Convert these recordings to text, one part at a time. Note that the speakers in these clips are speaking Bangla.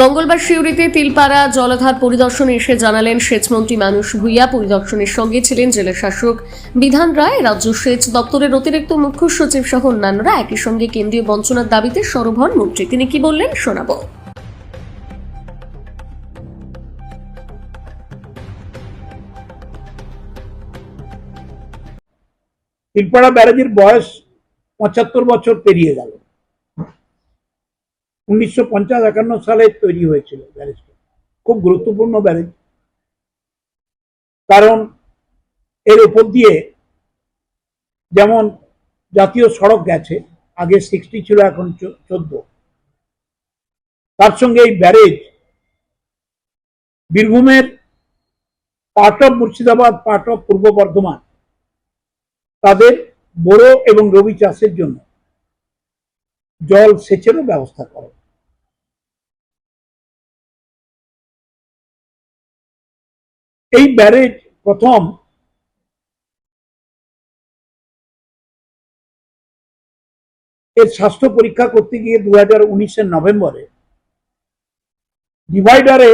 মঙ্গলবার শিউরিতে তিলপাড়া জলাধার পরিদর্শনে এসে জানালেন সেচমন্ত্রী মানুষ ভূঁইয়া। পরিদর্শনের সঙ্গে ছিলেন জেলা শাসক বিধান রায়, রাজ্য সেচ দপ্তরের অতিরিক্ত মুখ্য সচিব সহ অন্যান্যরা। একই সঙ্গে কেন্দ্রীয় বঞ্চনার দাবিতে সরব হন মন্ত্রী। তিনি কি বললেন শোনাবো। তিলপাড়া ব্যারাজের বয়স পঁচাত্তর বছর পেরিয়ে গেল। উনিশশো সালে তৈরি হয়েছিল ব্যারেজটা খুব গুরুত্বপূর্ণ ব্যারেজ। কারণ এর উপর দিয়ে যেমন জাতীয় সড়ক গেছে, আগে সিক্সটি ছিল, এখন চোদ্দ। তার সঙ্গে এই ব্যারেজ বীরভূমের part of Murshidabad, part of পূর্ব বর্ধমান, তাদের বোরো এবং রবি চাষের জন্য জল সেচেরও ব্যবস্থা করে। এই ব্যারেজ প্রথম এর স্বাস্থ্য পরীক্ষা করতে গিয়ে দু হাজার উনিশের নভেম্বরে ডিভাইডারে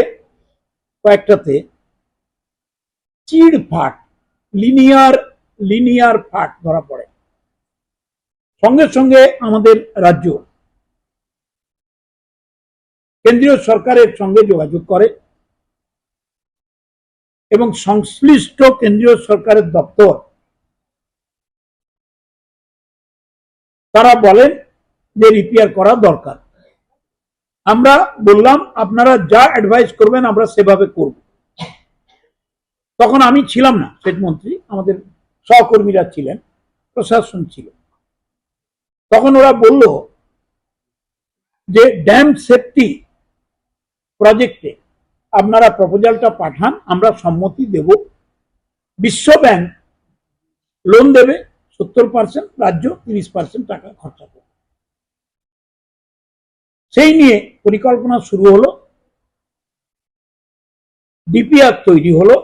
কয়েকটাতে চিড় ফাট লিনিয়ার লিনিয়ার ফাট ধরা পড়ে। সঙ্গে সঙ্গে আমাদের রাজ্য কেন্দ্রীয় সরকারের সঙ্গে যোগাযোগ করে এবং সংশ্লিষ্ট কেন্দ্রীয় সরকারের দপ্তর তারা বলেন যে রিপেয়ার করা দরকার। আমরা বললাম, আপনারা যা অ্যাডভাইস করবেন আমরা সেভাবে করব। তখন আমি ছিলাম না সেট মন্ত্রী, আমাদের সহকর্মীরা ছিলেন, প্রশাসন ছিল। তখন ওরা বলল যে ড্যাম সেফটি প্রজেক্টে আপনারা প্রপোজালটা পাঠান, আমরা সম্মতি দেব। বিশ্ব ব্যাংক লোন দেবে সত্তর পার্সেন্ট রাজ্য তিরিশ পার্সেন্ট টাকা খরচা করবে। সেই নিয়ে পরিকল্পনা শুরু হলো। ডিপিআর তৈরি হলো।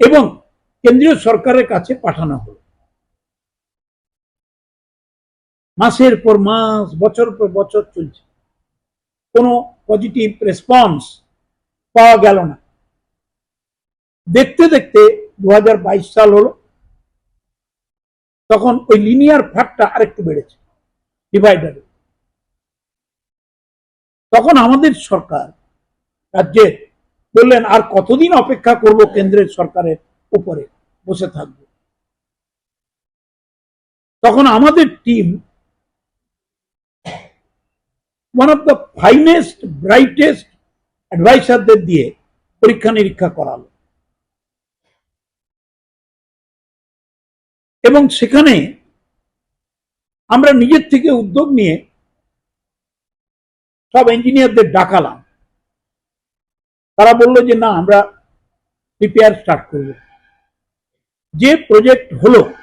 এবং কেন্দ্রীয় সরকারের কাছে পাঠানো হলো। মাসের পর মাস, বছর পর বছর চলছে। কোনো পজিটিভ রেসপন্স পাওয়া গেল না। দেখতে দেখতে দু সাল হলো। তখন ওই লিনিয়ার ফ্যাটটা আরেকটু বেড়েছে ডিভাইডারে তখন আমাদের সরকার, রাজ্যের, বললেন, আর কতদিন অপেক্ষা করব কেন্দ্রের সরকারের উপরে? বসে থাকব। তখন আমাদের team one of the finest brightest অ্যাডভাইসারদের দিয়ে পরীক্ষা নিরীক্ষা করালো। এবং সেখানে আমরা নিজের থেকে উদ্যোগ নিয়ে সব ইঞ্জিনিয়ারদের ডাকালাম। তারা বলল যে, না, আমরা প্রিপেয়ার স্টার্ট করব। যে প্রজেক্ট হলো,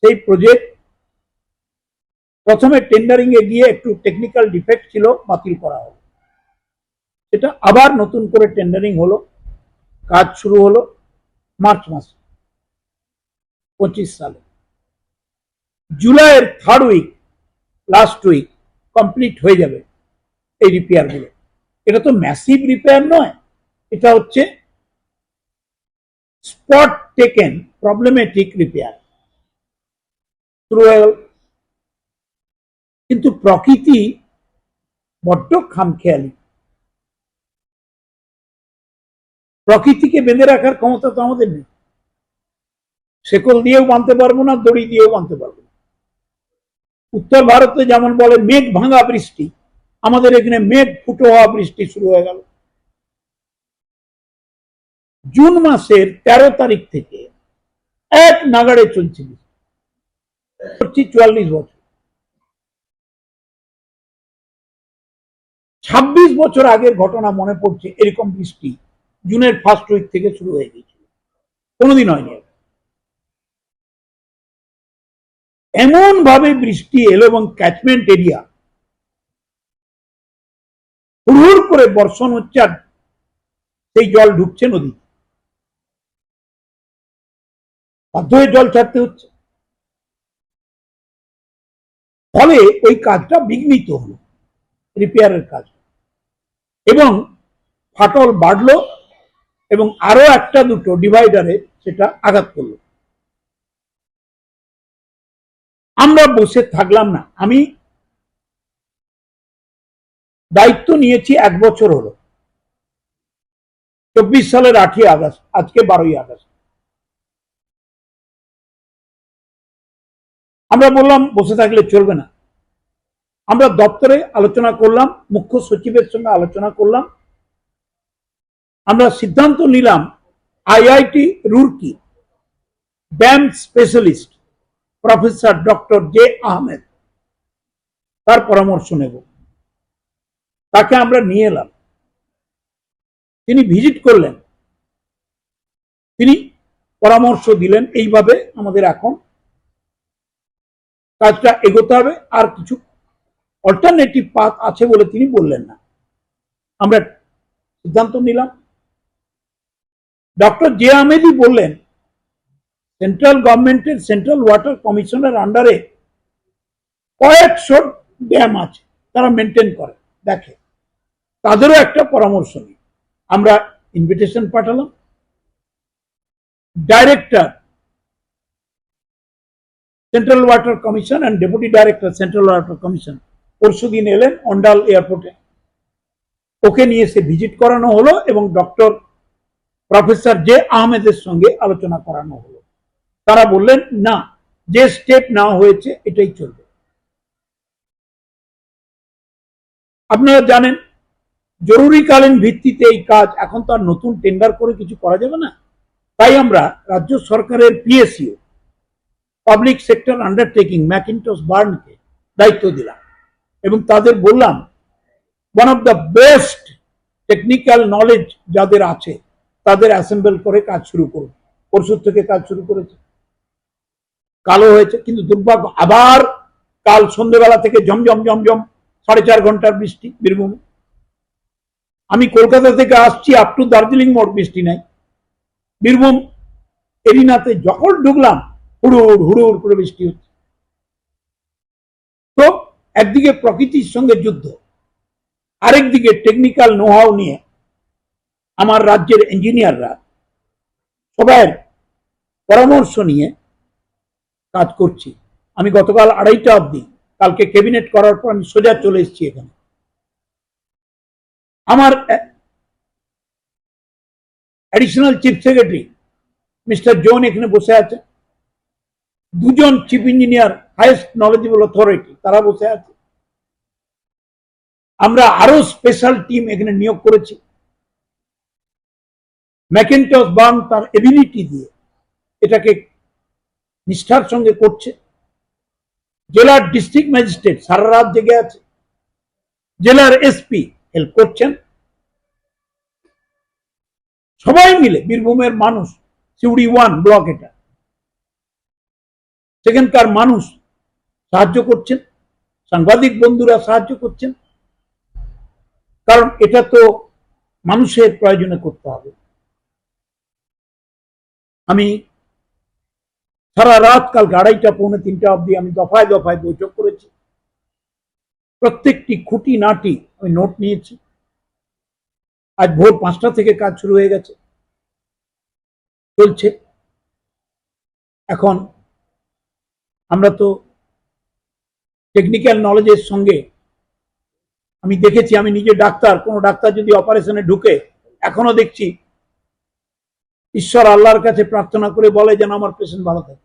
সেই প্রজেক্ট প্রথমে টেন্ডারিং এ গিয়ে একটু টেকনিক্যাল ডিফেক্ট ছিল, বাতিল করা হলো। সেটা আবার নতুন করে টেন্ডারিং হলো, কাজ শুরু হলো মার্চ মাসে, পঁচিশ সালে। জুলাইয়ের third week last week complete হয়ে যাবে এই রিপেয়ারগুলো এটা তো ম্যাসিভ রিপেয়ার নয়, এটা হচ্ছে স্পট টেকেন প্রবলেমেটিক রিপেয়ার শুরু হয়ে গেল কিন্তু প্রকৃতি বড্ড খামখেয়ালি। প্রকৃতিকে বেঁধে রাখার ক্ষমতা তো আমাদের নেই। শেকল দিয়েও বাঁধতে পারব না, দড়ি দিয়েও বাঁধতে পারব না। উত্তর ভারতে যেমন বলে, মেঘ ভাঙা বৃষ্টি। আমাদের এখানে মেঘ ফুটো হওয়া বৃষ্টি শুরু হয়ে গেল। জুন মাসের তেরো তারিখ থেকে এক নাগাড়ে চলছিল চুয়াল্লিশ বছর। ছাব্বিশ বছর আগের ঘটনা মনে পড়ছে, এরকম বৃষ্টি জুনের ফার্স্ট উইক থেকে শুরু হয়ে গিয়েছিল। কোনোদিন হয়নি। এমন ভাবে বৃষ্টি এলো এবং ক্যাচমেন্ট এরিয়া হুড় করে বর্ষণ হচ্ছে আর সেই জল ঢুকছে নদী বাধ্য হয়ে জল ছাড়তে হচ্ছে। ফলে ওই কাজটা বিঘ্নিত হলো রিপেয়ারের কাজ এবং ফাটল বাড়লো এবং আরও একটা দুটো ডিভাইডারে সেটা আঘাত করল। আমরা বসে থাকলাম না। আমি দায়িত্ব নিয়েছি এক বছর হলো। চব্বিশ সালের আটই আগস্ট, আজকে বারোই আগস্ট। আমরা বললাম, বসে থাকলে চলবে না। আমরা দপ্তরে আলোচনা করলাম, মুখ্য সচিবের সঙ্গে আলোচনা করলাম। আমরা সিদ্ধান্ত নিলাম, আইআইটি রুরকি, ব্যাম specialist, professor doctor J Ahmed, তার পরামর্শ নেব। তাকে আমরা নিয়ে এলাম। তিনি ভিজিট করলেন। তিনি পরামর্শ দিলেন, এইভাবে আমাদের এখন কাজটা এগোতে হবে, আর কিছু অল্টারনেটিভ পাথ আছে বলে তিনি বললেন না। আমরা সিদ্ধান্ত নিলাম। ডক্টর জে আহমেদই বললেন সেন্ট্রাল গভর্নমেন্টের সেন্ট্রাল ওয়াটার কমিশনের আন্ডারে কয়েকশো ড্যাম আছে, তারা মেনটেন করে। দেখে, তাদেরও একটা পরামর্শ নিই। আমরা ইনভিটেশন পাঠালাম। Director central water commission and deputy director central water commission পরশু দিন এলেন অন্ডাল এয়ারপোর্টে। ওকে নিয়ে এসে ভিজিট করানো হলো এবং ডক্টর প্রফেসর জে আহমেদের সঙ্গে আলোচনা করানো হলো। তারা বললেন, না, যে স্টেপ নেওয়া হয়েছে, এটাই চলবে। আপনারা জানেন, জরুরিকালীন ভিত্তিতে এই কাজ এখন তো আর নতুন টেন্ডার করে কিছু করা যাবে না। তাই আমরা রাজ্য সরকারের PSU public sector undertaking Mackintosh বার্নকে দায়িত্ব দিলাম। এবং তাদের বললাম one of the best technical knowledge যাদের আছে, তাদের অ্যাসেম্বল করে কাজ শুরু করুন। পরশু থেকে কাজ শুরু করেছে। কালো হয়েছে, কিন্তু দুর্ভাগ্য, আবার কাল সন্ধ্যেবেলা থেকে জমজম জমজম সাড়ে চার ঘণ্টার বৃষ্টি, বীরভূমে। আমি কলকাতা থেকে আসছি আপ টু দার্জিলিং মোড় বৃষ্টি নাই। বীরভূম এরিনাতে যখন ঢুকলাম, হুড়ুর হুড়ুর করে বৃষ্টি হচ্ছে। একদিকে প্রকৃতির সঙ্গে যুদ্ধ, আরেকদিকে টেকনিক্যাল নোহাও নিয়ে আমার রাজ্যের ইঞ্জিনিয়াররা সবাই পরামর্শ নিয়ে কাজ করছি। আমি গতকাল আড়াইটা অবধি, কালকে ক্যাবিনেট করার পর আমি সোজা চলে এসেছি এখানে। আমার অ্যাডিশনাল চিফ সেক্রেটারি মিস্টার জোন এখানে বসে আছে। দুজন chief engineer highest knowledgeable authority তারা বসে আছে। আমরা আরও স্পেশাল টিম এখানে নিয়োগ করেছি। ম্যাকেন্টস বার্ন তার এবিলিটি দিয়ে এটাকে নিষ্ঠার সঙ্গে করছে। জেলার ডিস্ট্রিক্ট ম্যাজিস্ট্রেট সারা রাত জেগে আছে। জেলার এসপি হেল্প করছেন। সবাই মিলে, বীরভূমের মানুষ, সিউড়ি ওয়ান ব্লক এটা। সেখানকার মানুষ সাহায্য করছেন, সাংবাদিক বন্ধুরা সাহায্য করছেন। কারণ এটা তো মানুষের প্রয়োজনে করতে হবে। আমি সারা রাত কাল আড়াইটা, পৌনে তিনটা অবধি আমি দফায় দফায় বৈঠক করেছি। প্রত্যেকটি খুঁটি নাটি আমি নোট নিয়েছি। আজ ভোর পাঁচটা থেকে কাজ শুরু হয়ে গেছে। চলছে। এখন আমরা তো টেকনিক্যাল নলেজের সঙ্গে আমি দেখেছি, আমি নিজে ডাক্তার, কোনো ডাক্তার যদি অপারেশনে ঢুকে, এখনও দেখছি ঈশ্বর আল্লাহর কাছে প্রার্থনা করে বলে যেন আমার পেশেন্ট ভালো থাকে।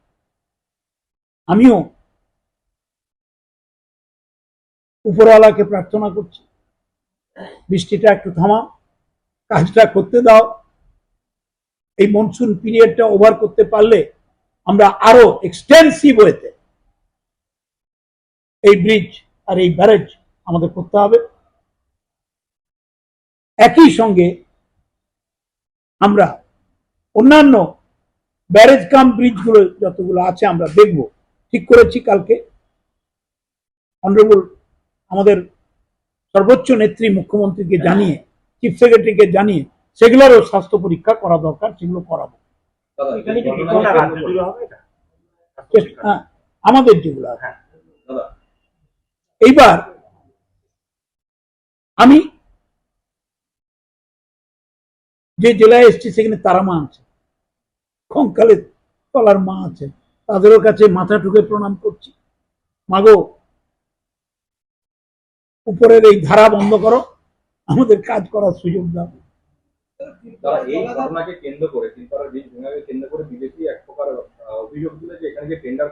আমিও উপরওয়ালাকে প্রার্থনা করছি, বৃষ্টিটা একটু থামা কাজটা করতে দাও। এই মনসুন পিরিয়ডটা ওভার করতে পারলে আমরা আরও এক্সটেন্সিভ ওয়েতে এই ব্রিজ আর এই ব্যারেজ আমাদের করতে হবে একই সঙ্গে আমরা অন্যান্য ব্যারেজ কাম ব্রিজগুলো যতগুলো আছে আমরা দেখব ঠিক করেছি কালকে অনারেবল আমাদের সর্বোচ্চ নেত্রী মুখ্যমন্ত্রীকে জানিয়ে চিফ সেক্রেটারিকে জানিয়ে সেগুলোরও স্বাস্থ্য পরীক্ষা করা দরকার সেগুলো করাবো? হ্যাঁ, আমাদের যেগুলো আছে হ্যাঁ। এইবার আমি যে জেলায় এসেছি সেখানে তারা মা আছে। কঙ্কালের তলার মা আছে। তাদেরও কাছে মাথা ঠুকে প্রণাম করছি। মাগো, উপরের এই ধারা বন্ধ করো। আমাদের কাজ করার সুযোগ দাও। এই ঘটনাকে কেন্দ্র করে ভেঙাকে কেন্দ্র করে এক প্রকার অভিযোগ যে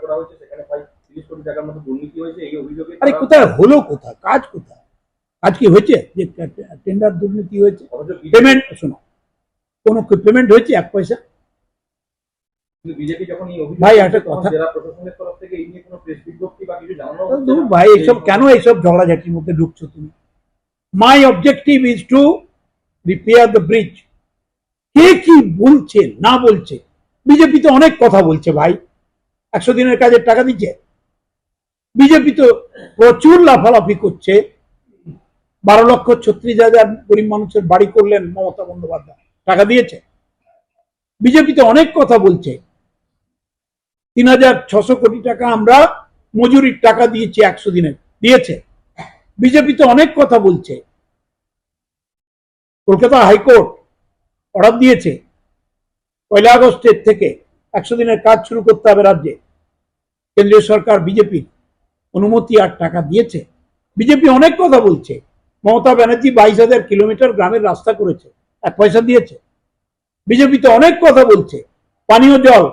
করা হয়েছে, সেখানে তিরিশ কোটি টাকার মতো দুর্নীতি হয়েছে এই অভিযোগে আরে কোথায়? হলো কোথায়? কাজ কোথায়? কাজ কি হয়েছে? যে টেন্ডার দুর্নীতি হয়েছে? পেমেন্ট শোনো কোন পেমেন্ট হয়েছে? এক পয়সা? একটা কথা-? ভাই এইসব কেন এইসব ঝগড়াঝাটির মধ্যে ঢুকছো তুমি? My objective is to repair the bridge কে কি বলছে না বলছে? বিজেপি তো অনেক কথা বলছে ভাই। একশো দিনের কাজের টাকা দিচ্ছে। বিজেপি তো প্রচুর লাফালাফি করছে। বারো লক্ষ ছত্রিশ হাজার গরিব মানুষের বাড়ি করলেন মমতা বন্দ্যোপাধ্যায়। টাকা দিয়েছে। বিজেপি তো অনেক কথা বলছে। তিন হাজার ছশো কোটি টাকা আমরা মজুরির টাকা দিয়েছি একশো দিনে। দিয়েছে। বিজেপি তো অনেক কথা বলছে। কলকাতা হাইকোর্ট অর্ডার দিয়েছে। পয়লা আগস্টের থেকে একশো দিনের কাজ শুরু করতে হবে রাজ্যে। কেন্দ্রীয় সরকার বিজেপি অনুমতি আর টাকা দিয়েছে। বিজেপি অনেক কথা বলছে। মমতা ব্যানার্জি বাইশ হাজার কিলোমিটার গ্রামের রাস্তা করেছে, এক পয়সা দিয়েছে। বিজেপি তো অনেক কথা বলছে। পানীয় জল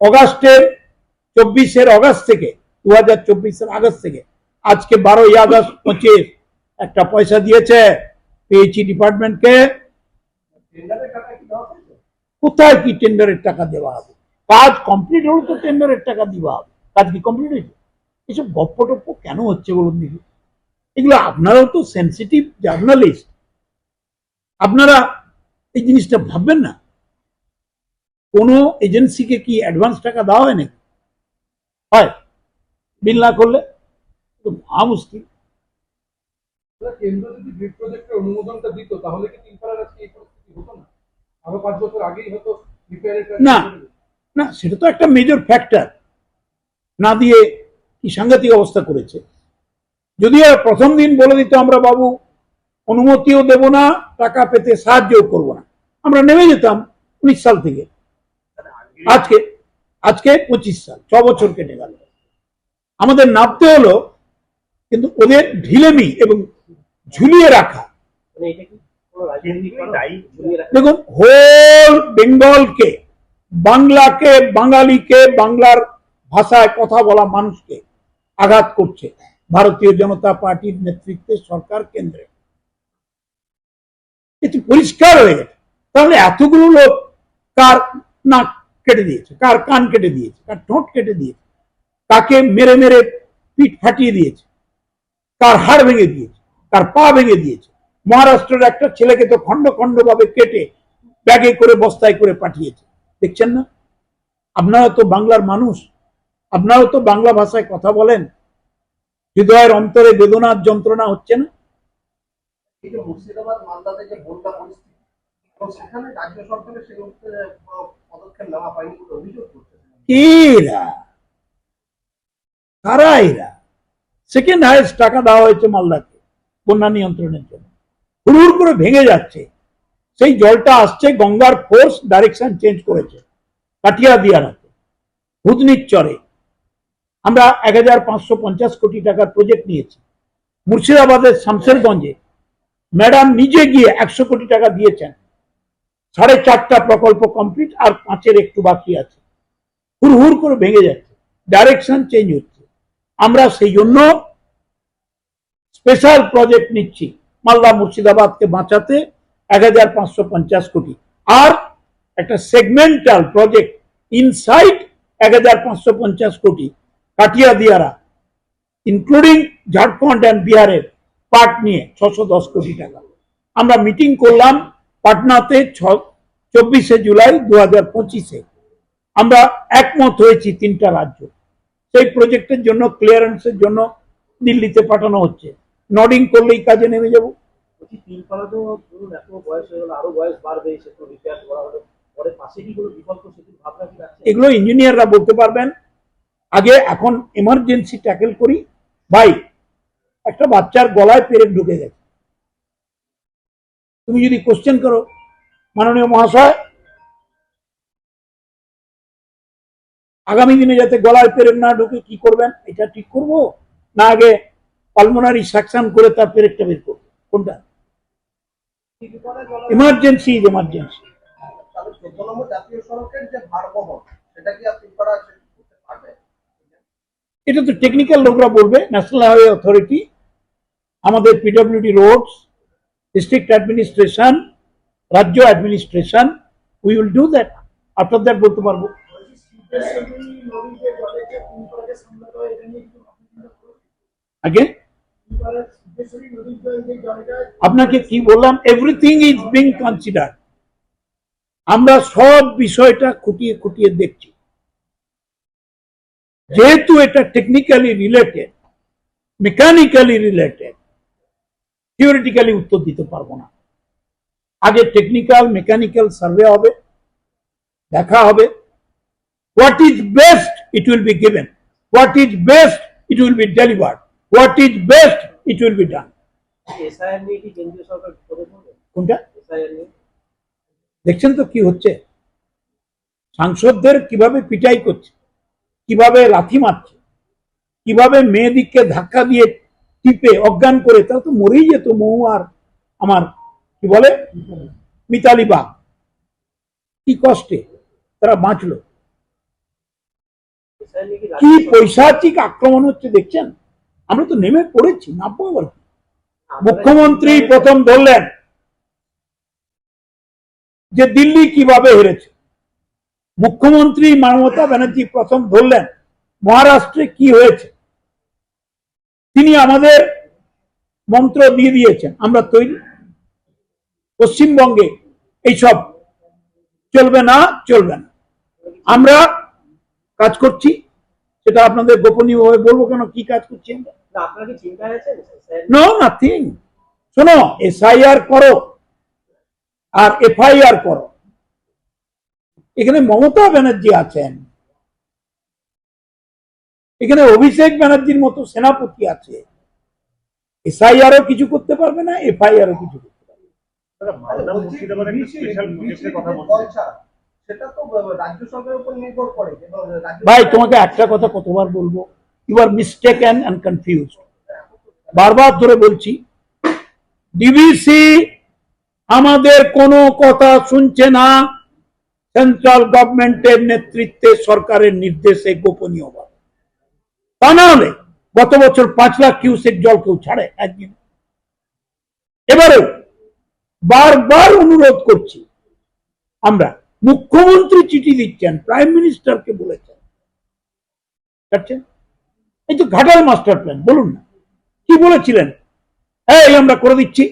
অগাস্টের চব্বিশের অগাস্ট থেকে দু হাজার চব্বিশের আগস্ট থেকে, আজকে বারোই আগস্ট পঁচিশ, একটা পয়সা দিয়েছে পেয়েছি ডিপার্টমেন্টকে। কোথায় কি টেন্ডারের টাকা দেওয়া হবে? কাজ কমপ্লিট হলো তো টেন্ডারের টাকা দেওয়া হবে। কাজ কি কমপ্লিট হয়েছে? এসব গপ্প টপ্প কেন হচ্ছে বলুন দেখি। এগুলো আপনারাও তো সেন্সিটিভ জার্নালিস্ট আপনারা এই জিনিসটা ভাববেন না। কোনো এজেন্সিকে কি অ্যাডভান্স টাকা দেওয়া হয় নাকি? হয়। বিল না করলে তো মহা মুশকিল। কেন্দ্র যদি গ্রিড প্রজেক্টের অনুমোদনটা দিত তাহলে কি তিনপাড়ার আজকে এই পরিস্থিতি হতো না? আরও পাঁচ বছর আগেই হতো রিপেয়ারের না। না সেটা তো একটা মেজর ফ্যাক্টর না দিয়ে কি সাংঘাতিক অবস্থা করেছে। যদি আর প্রথম দিন বলে দিত আমরা, বাবু, অনুমতিও দেব না, টাকা পেতে সাহায্যও করব না। আমরা নেমে যেতাম উনিশ সাল থেকে। আজকে আজকে পঁচিশ সাল, ছ বছর কেটে গেল। আমাদের নামতে হলো, কিন্তু ওদের ঢিলেমি এবং ঝুলিয়ে রাখা। দেখুন হোল বেঙ্গলকে বাংলাকে, বাঙালিকে, বাংলার ভাষায় কথা বলা মানুষকে আঘাত করছে। ভারতীয় জনতা পার্টির নেতৃত্বে সরকার কেন্দ্রে। এটি পরিষ্কার হয়ে গেছে। তাহলে এতগুলো লোক কার নাক কেটে দিয়েছে? কার কান কেটে দিয়েছে? কার ঠোঁট কেটে দিয়েছে? কাকে মেরে মেরে পিঠ ফাটিয়ে দিয়েছে? কার হাড় ভেঙে দিয়েছে? কার পা ভেঙে দিয়েছে? মহারাষ্ট্রের একটা ছেলেকে তো খণ্ড খণ্ড ভাবে কেটে ব্যাগে করে বস্তায় করে পাঠিয়েছে। দেখছেন না? আপনারা তো বাংলার মানুষ। আপনারাও তো বাংলা ভাষায় কথা বলেন। হৃদয়ের অন্তরে বেদনার যন্ত্রণা হচ্ছে না? এই যে মুর্শিদাবাদ মালদাতে যে বন্যা পরিস্থিতি সেখানে রাজ্য সরকারের সেই পদক্ষেপ নেওয়া হয়নি অভিযোগ এরা কারা? এরা সেকেন্ড হাইয়েস্ট টাকা দেওয়া হয়েছে মালদাকে বন্যা নিয়ন্ত্রণের জন্য। হুড় করে ভেঙে যাচ্ছে। সেই জলটা আসছে গঙ্গার ফোর্স ডাইরেকশন চেঞ্জ করেছে কাটিয়া দিয়ারাতে হুদনির চরে আমরা এক হাজার পাঁচশো পঞ্চাশ কোটি টাকার প্রজেক্ট নিয়েছি। মুর্শিদাবাদের শামশেরগঞ্জে ম্যাডাম নিজে গিয়ে একশো কোটি টাকা দিয়েছেন। সাড়ে চারটা প্রকল্প কমপ্লিট আর পাঁচের একটু বাকি আছে। হুড় হুড় করে ভেঙে যাচ্ছে। ডাইরেকশন চেঞ্জ হচ্ছে। আমরা সেই জন্য স্পেশাল প্রজেক্ট নিচ্ছি মালদা মুর্শিদাবাদকে বাঁচাতে এক হাজার পাঁচশো পঞ্চাশ কোটি। আর একটা সেগমেন্টাল প্রজেক্ট ইনসাইড এক হাজার পাঁচশো পঞ্চাশ কোটি। কাটিয়া দিয়ারা ইনক্লুডিং ঝাড়খণ্ড অ্যান্ড বিহারের পার্ট নিয়ে ছশো দশ কোটি টাকা। আমরা মিটিং করলাম পাটনাতে ছ চব্বিশে জুলাই দু হাজার পঁচিশে। আমরা একমত হয়েছি তিনটা রাজ্য। সেই প্রজেক্টের জন্য ক্লিয়ারেন্সের জন্য দিল্লিতে পাঠানো হচ্ছে। নডিং করলেই কাজে নেমে যাব। এগুলো ইঞ্জিনিয়াররা বলতে পারবেন। আগে এখন এমার্জেন্সি ট্যাকেল করি, ভাই, একটা বাচ্চার গলায় পেরেক ঢুকে গেছে। তুমি যদি কোশ্চেন করো, মাননীয় মহাশয়, আগামী দিনে যাতে গলায় পেরেক না ঢুকে, কি করবেন? এটা ঠিক করব? না আগে পালমোনারি সাকশন করে তার পেরেকটা বের করব? কোনটা? ইমার্জেন্সি নম্বর জাতীয় সড়কের যে ভারবহন সেটা কি তিনপাড়া করতে পারবে এটা তো টেকনিক্যাল লোকরা বলবে ন্যাশনাল হাইওয়ে অথরিটি আমাদের পিডব্লিউডি রোডস ডিস্ট্রিক্ট অ্যাডমিনিস্ট্রেশন রাজ্য administration we will do that after that বলতে পারব। আগে? আপনাকে কি বললাম? এভরিথিং ইজ বিং কনসিডার আমরা সব বিষয়টা খুঁটিয়ে খুঁটিয়ে দেখছি। যেহেতু এটা technically related mechanically related theoretically উত্তর দিতে পারব না। আগে টেকনিক্যাল মেকানিক্যাল সার্ভে হবে, দেখা হবে। What is best it will be given what is best it will be delivered what is best it will be done কোনটা? দেখছেন তো কি হচ্ছে? সাংসদদের কীভাবে পিটাই করছে? কীভাবে লাথি মারছে, কীভাবে মেয়েদিককে ধাক্কা দিয়ে টিপে অজ্ঞান করে, তারা তো মরেই যেত মৌ আর আমার, কি বলে? মিতালি বাগ কি কষ্টে তারা বাঁচলো। কি পৈশাচিক আক্রমণ হচ্ছে দেখছেন? আমরা তো নেমে পড়েছি, নামবো আবার মুখ্যমন্ত্রী প্রথম বললেন যে দিল্লি কীভাবে হেরেছে? মুখ্যমন্ত্রী মমতা ব্যানার্জি প্রথম ধরলেন মহারাষ্ট্রে কি হয়েছে? তিনি আমাদের মন্ত্র দিয়ে দিয়েছেন আমরা তৈরি। পশ্চিমবঙ্গে এইসব চলবে না চলবে না। আমরা কাজ করছি সেটা আপনাদের গোপনীয়ভাবে বলব কেন কি কাজ করছি নো নাথিং শোনো এসআইআর করো আর এফআইআর করো। এখানে মমতা ব্যানার্জি আছেন। এখানে অভিষেক ব্যানার্জির মতো সেনাপতি আছে। এসআইআরও কিছু করতে পারবে না এফআইআরও কিছু করতে পারবে না। মালদা মুর্শিদাবাদ একটা স্পেশাল প্রজেক্টের কথা বলছেন। সেটা তো আহ, রাজ্য সরকারের উপর নির্ভর করে এবং রাজ্য ভাই তোমাকে একটা কথা কতবার বলব? ইউ আর অ্যান্ড কনফিউজ বারবার ধরে বলছি ডিবিসি আমাদের কোনো কথা শুনছে না। সেন্ট্রাল গভর্নমেন্টের নেতৃত্বে সরকারের নির্দেশে গোপনীয়ভাবে তা না হলে গত বছর পাঁচ লাখ কিউসেক জল কেউ ছাড়ে একদিন। এবারেও বারবার অনুরোধ করছি, আমরা মুখ্যমন্ত্রী চিঠি দিচ্ছেন প্রাইম মিনিস্টারকে বলেছেন? এই তো ঘাটাল মাস্টার প্ল্যান বলুন না। কি বলেছিলেন? এই আমরা করে দিচ্ছি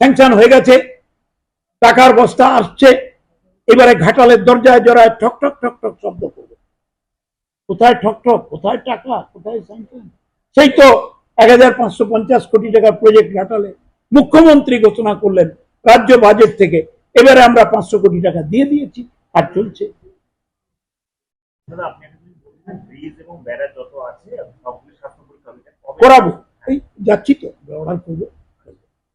স্যাংশন হয়ে গেছে, টাকার বস্তা আসছে। এবারে ঘাটালের দরজায় জড়ায় ঠক ঠক ঠক ঠক শব্দ করবে। কোথায় ঠক ঠক কোথায় টাকা কোথায় স্যাংশন সেই তো এক হাজার পাঁচশো পঞ্চাশ কোটি টাকার প্রজেক্ট ঘাটালে মুখ্যমন্ত্রী ঘোষণা করলেন রাজ্য বাজেট থেকে। এবারে আমরা পাঁচশো কোটি টাকা দিয়ে দিয়েছি আর চলছে। করাবো। এই যাচ্ছি তো অর্ডার করব।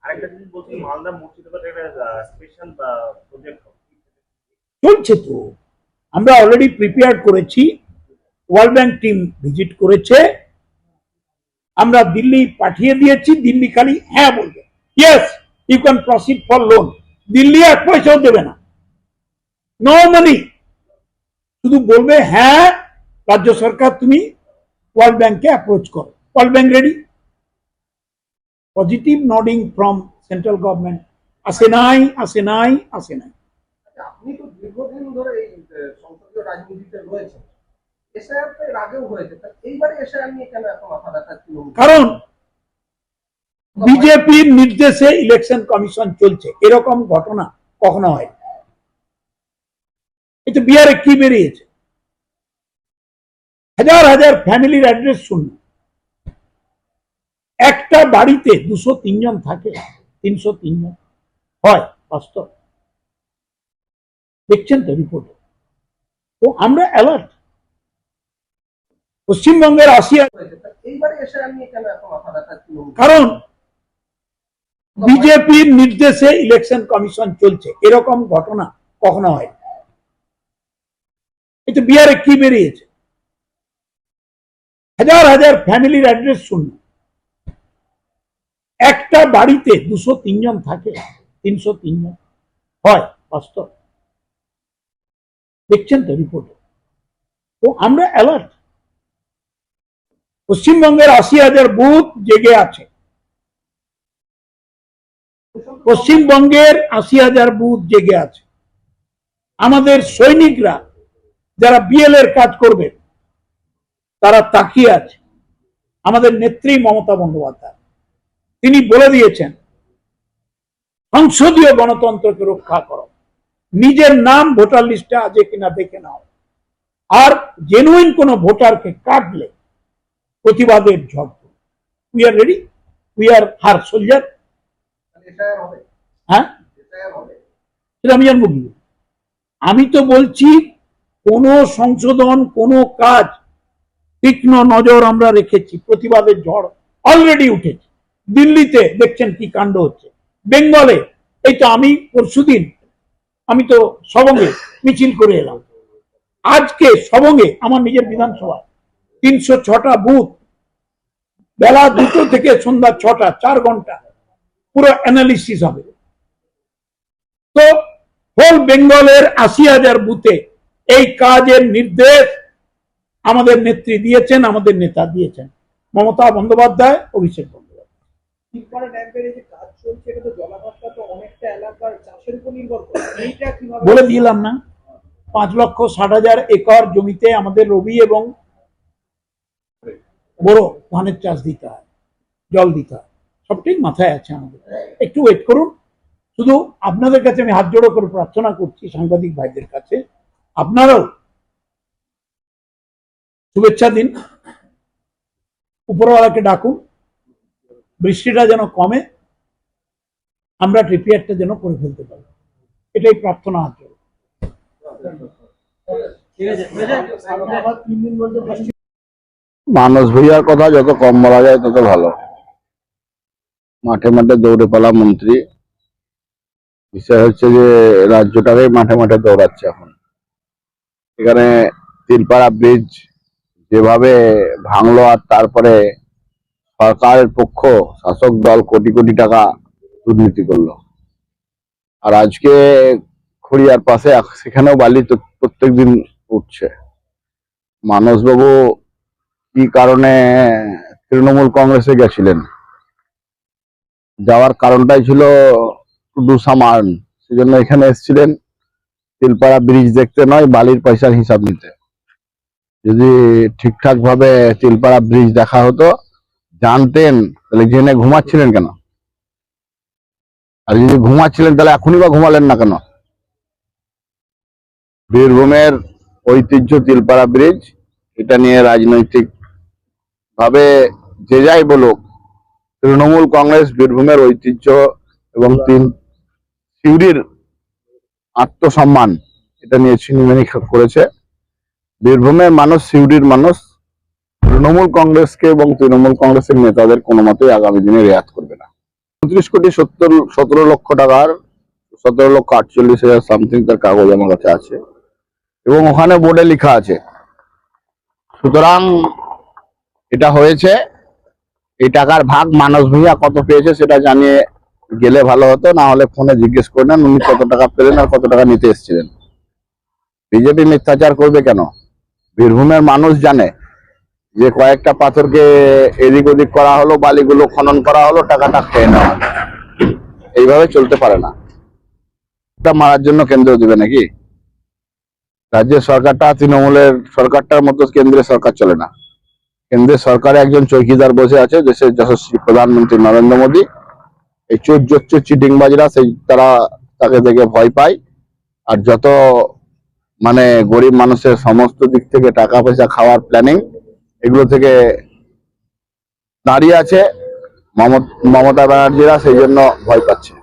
আরেকটা জিনিস বলছি মালদা মুর্শিদাবাদ একটা স্পেশাল হবে চলছে তো। আমরা অলরেডি প্রিপেয়ার করেছি ওয়ার্ল্ড ব্যাংক টিম ভিজিট করেছে আমরা দিল্লি পাঠিয়ে দিয়েছি দিল্লি খালি হ্যাঁ বলবে। Yes you can proceed for loan Delhi এক পয়সাও দেবে না। নো মানি শুধু বলবে হ্যাঁ রাজ্য সরকার তুমি ওয়ার্ল্ড ব্যাংকে অ্যাপ্রোচ করো। World bank ready positive nodding from central government আসে নাই আসে নাই আসে নাই। আচ্ছা, আপনি তো দীর্ঘদিন ধরে এই সংসদীয় রাজনীতিতে রয়েছেন এসআইআর তো এর আগেও হয়েছে। এইবারে এসআইআর নিয়ে কেন এত মাথা ব্যথা কারণ বিজেপির নির্দেশে ইলেকশন কমিশন চলছে। এরকম ঘটনা কখনো হয় এই তো বিহারে কি বেরিয়েছে? হাজার হাজার ফ্যামিলির অ্যাড্রেস শুনুন একটা বাড়িতে দুশো তিনজন থাকে তিনশো তিনজন হয় বাস্তব। দেখছেন তো রিপোর্টে তো আমরা অ্যালার্ট পশ্চিমবঙ্গের আসিয়া কারণ বিজেপির নির্দেশে ইলেকশন কমিশন চলছে। এরকম ঘটনা কখনো হয় এই তো বিহারে কি বেরিয়েছে? হাজার হাজার ফ্যামিলির অ্যাড্রেস শুনুন একটা বাড়িতে দুশো তিনজন থাকে তিনশো তিনজন হয় বাস্তব। দেখছেন তো রিপোর্টে তো আমরা অ্যালার্ট পশ্চিমবঙ্গের আশি হাজার বুথ জেগে আছে। পশ্চিমবঙ্গের আশি হাজার বুথ জেগে আছে। আমাদের সৈনিকরা যারা বিএল এর কাজ করবে তারা তাকিয়ে আছে। আমাদের নেত্রী মমতা বন্দ্যোপাধ্যায়, তিনি বলে দিয়েছেন, সংসদীয় গণতন্ত্রকে রক্ষা করো। নিজের নাম ভোটার লিস্টে আছে কিনা দেখে নাও। আর জেনুইন কোন ভোটারকে কাটলে প্রতিবাদের ঝড় we are ready we are her soldier হ্যাঁ সেটা আমি জানব কি আমি তো বলছি কোন সংশোধন কোন কাজ তীক্ষ্ণ নজর আমরা রেখেছি। প্রতিবাদের ঝড় অলরেডি উঠেছে। দিল্লিতে দেখছেন কি কাণ্ড হচ্ছে। বেঙ্গলে এই তো আমি পরশুদিন আমি তো সবঙ্গে মিছিল করে এলাম। আজকে সবঙ্গে আমার নিজের বিধানসভায় তিনশো ছটা বুথ, বেলা দুটো থেকে সন্ধ্যা ছটা, চার ঘণ্টা, পুরো অ্যানালিসিস হবে। তো হোল বেঙ্গলের আশি হাজার বুথে এই কাজের নির্দেশ আমাদের নেত্রী দিয়েছেন, আমাদের নেতা দিয়েছেন। মমতা বন্দ্যোপাধ্যায়, অভিষেক বন্দ্যোপাধ্যায়। বলে দিলাম না। পাঁচ লক্ষ ষাট হাজার একর জমিতে আমাদের রবি এবং বড় ধানের চাষ দিতে হয়, জল দিতে হয়। সবটাই মাথায় আছে আমাদের। একটু ওয়েট করুন। শুধু আপনাদের কাছে আমি হাত জোড়ো করে প্রার্থনা করছি সাংবাদিক ভাইদের কাছে। আপনারাও শুভেচ্ছা দিন। উপরওয়ালাকে ডাকুন। বৃষ্টিটা যেন কমে। আমরা প্রিপেয়ারটা যেন করে ফেলতে পারি। এটাই প্রার্থনা আছে মানস ভূঁইয়ার কথা যত কম বলা যায় তত ভালো। মাঠে মাঠে দৌড়ে পালা মন্ত্রী। বিষয় হচ্ছে যে, রাজ্যটাকেই মাঠে মাঠে দৌড়াচ্ছে এখন। এখানে তিলপাড়া ব্রিজ যেভাবে ভাঙলো আর তারপরে সরকারের পক্ষ, শাসক দল কোটি কোটি টাকা দুর্নীতি করল। আর আজকে খড়িয়ার পাশে সেখানেও বালি তো প্রত্যেকদিন উঠছে। মানসবাবু কি কারণে তৃণমূল কংগ্রেসে গেছিলেন? যাওয়ার কারণটাই ছিল টুডু সামান সেজন্য এখানে এসেছিলেন। তিলপাড়া ব্রিজ দেখতে নয়, বালির পয়সার হিসাব নিতে। যদি ঠিকঠাক ভাবে তিলপাড়া ব্রিজ দেখা হতো, জানতেন, তাহলে জেনে ঘুমাচ্ছিলেন কেন? আর যদি ঘুমাচ্ছিলেন তাহলে এখনই বা ঘুমালেন না কেন? বীরভূমের ঐতিহ্য তিলপাড়া ব্রিজ, এটা নিয়ে রাজনৈতিক ভাবে যে যাই বলুক, তৃণমূল কংগ্রেস বীরভূমের ঐতিহ্য এবং তিন সিউড়ির আত্মসম্মান, এটা নিয়ে ছিনিমিনি করেছে। বীরভূমের মানুষ, সিউড়ির মানুষ, তৃণমূল কংগ্রেসকে এবং তৃণমূল কংগ্রেসের নেতাদের কোনো মতেই আগামী দিনে রেয়াত করবে না। উনত্রিশ কোটি সত্তর, সতেরো লক্ষ টাকার, সতেরো লক্ষ আটচল্লিশ হাজার সামথিং তার কাগজ আমার কাছে আছে। এবং ওখানে বোর্ডে লেখা আছে, সুতরাং এটা হয়েছে, এই টাকার ভাগ মানস ভূঁইয়া কত পেয়েছে সেটা জানিয়ে গেলে ভালো হতো, না হলে ফোনে জিজ্ঞেস করে নেন উনি কত টাকা পেলেন আর কত টাকা নিতে এসেছিলেন। বিজেপি মিথ্যাচার করবে কেন? বীরভূমের মানুষ জানে যে কয়েকটা পাথরকে এদিক ওদিক করা হলো, বালিগুলো খনন করা হলো, টাকাটা খেয়ে নেওয়া এইভাবে চলতে পারে না। এটা মারার জন্য কেন্দ্র দিবে নাকি? রাজ্যের সরকারটা, তৃণমূলের সরকারটার মতো কেন্দ্রের সরকার চলে না। কেন্দ্রের সরকারে একজন চৌকিদার বসে আছে, দেশের যশস্বী প্রধানমন্ত্রী নরেন্দ্র মোদী। এই চোর জোচ্চ চিটিংবাজরা, সেই তারা তাকে দেখে ভয় পায়। আর যত মানে গরিব মানুষের সমস্ত দিক থেকে টাকা পয়সা খাওয়ার প্ল্যানিং এগুলো থেকে দাঁড়িয়ে আছে মমতা ব্যানার্জিরা সেই জন্য ভয় পাচ্ছে।